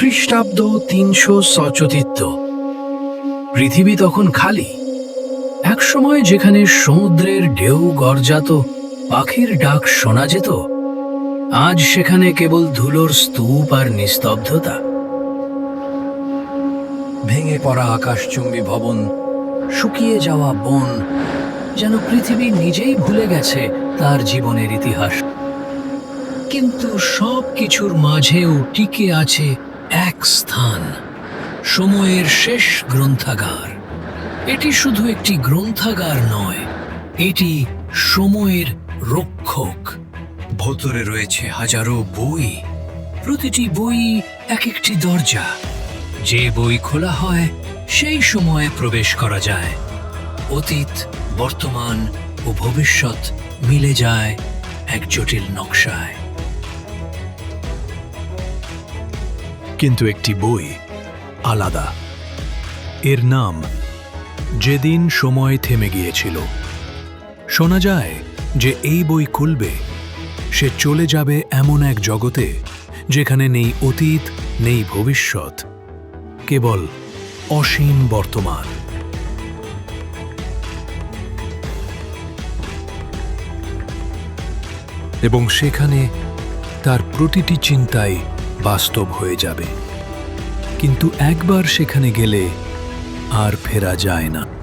খ্রিস্টাব্দ তিনশো সচতিত্ব পৃথিবী তখন খালি। একসময় যেখানে সমুদ্রের ঢেউ গর্জাত, পাখির ডাক শোনা যেত, আজ সেখানে কেবল ধুলোর স্তূপ আর নিস্তব্ধতা। ভেঙে পড়া আকাশচুম্বী ভবন, শুকিয়ে যাওয়া বন, যেন পৃথিবী নিজেই ভুলে গেছে তার জীবনের ইতিহাস। কিন্তু সব কিছুর মাঝেও টিকে আছে এক স্থান, সময়ের শেষ গ্রন্থাগার। এটি শুধু একটি গ্রন্থাগার নয়, এটি সময়ের রক্ষক। ভেতরে রয়েছে হাজারো বই, প্রতিটি বই এক একটি দরজা। যে বই খোলা হয়, সেই সময়ে প্রবেশ করা যায়। অতীত, বর্তমান ও ভবিষ্যৎ মিলে যায় এক জটিল নকশায়। কিন্তু একটি বই আলাদা। এর নাম, যেদিন সময় থেমে গিয়েছিল। শোনা যায় যে এই বই খুলবে, সে চলে যাবে এমন এক জগতে যেখানে নেই অতীত, নেই ভবিষ্যৎ, কেবল অসীম বর্তমান। এবং সেখানে তার প্রতিটি চিন্তাই বাস্তব হয়ে যাবে। কিন্তু একবার সেখানে গেলে আর ফেরা যায় না।